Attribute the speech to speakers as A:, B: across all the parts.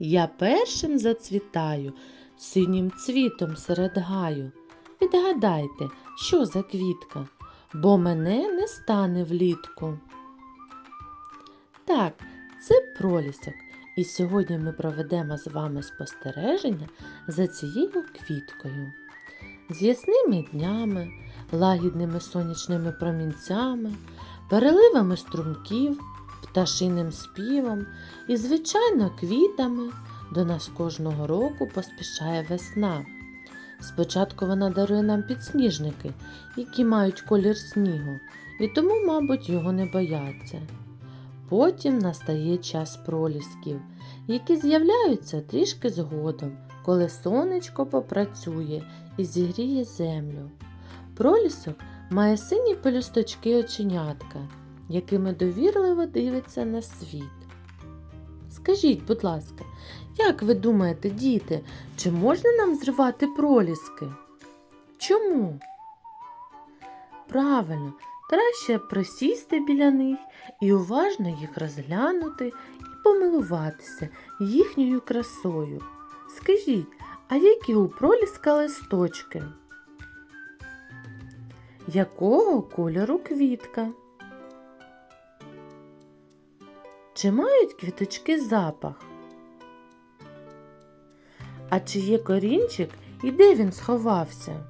A: Я першим зацвітаю, синім цвітом серед гаю. Відгадайте, що за квітка, бо мене не стане влітку. Так, це пролісок. І сьогодні ми проведемо з вами спостереження за цією квіткою. З ясними днями, лагідними сонячними промінцями, переливами струмків, пташиним співом і, звичайно, квітами до нас кожного року поспішає весна. Спочатку вона дарує нам підсніжники, які мають колір снігу, і тому, мабуть, його не бояться. Потім настає час пролісків, які з'являються трішки згодом, коли сонечко попрацює і зігріє землю. Пролісок має сині пелюсточки оченятка, якими довірливо дивиться на світ. Скажіть, будь ласка, як ви думаєте, діти, чи можна нам зривати проліски? Чому? Правильно, краще присісти біля них і уважно їх розглянути і помилуватися їхньою красою. Скажіть, а які у проліска листочки? Якого кольору квітка? Чи мають квіточки запах? А чи є корінчик і де він сховався?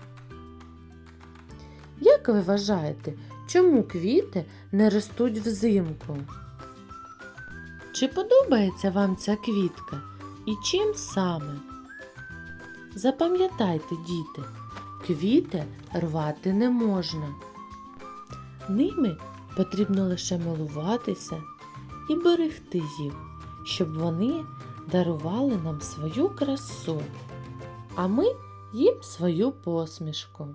A: Як ви вважаєте, чому квіти не ростуть взимку? Чи подобається вам ця квітка і чим саме? Запам'ятайте, діти, квіти рвати не можна. Ними потрібно лише милуватися і берегти їх, щоб вони дарували нам свою красу, а ми їм свою посмішку.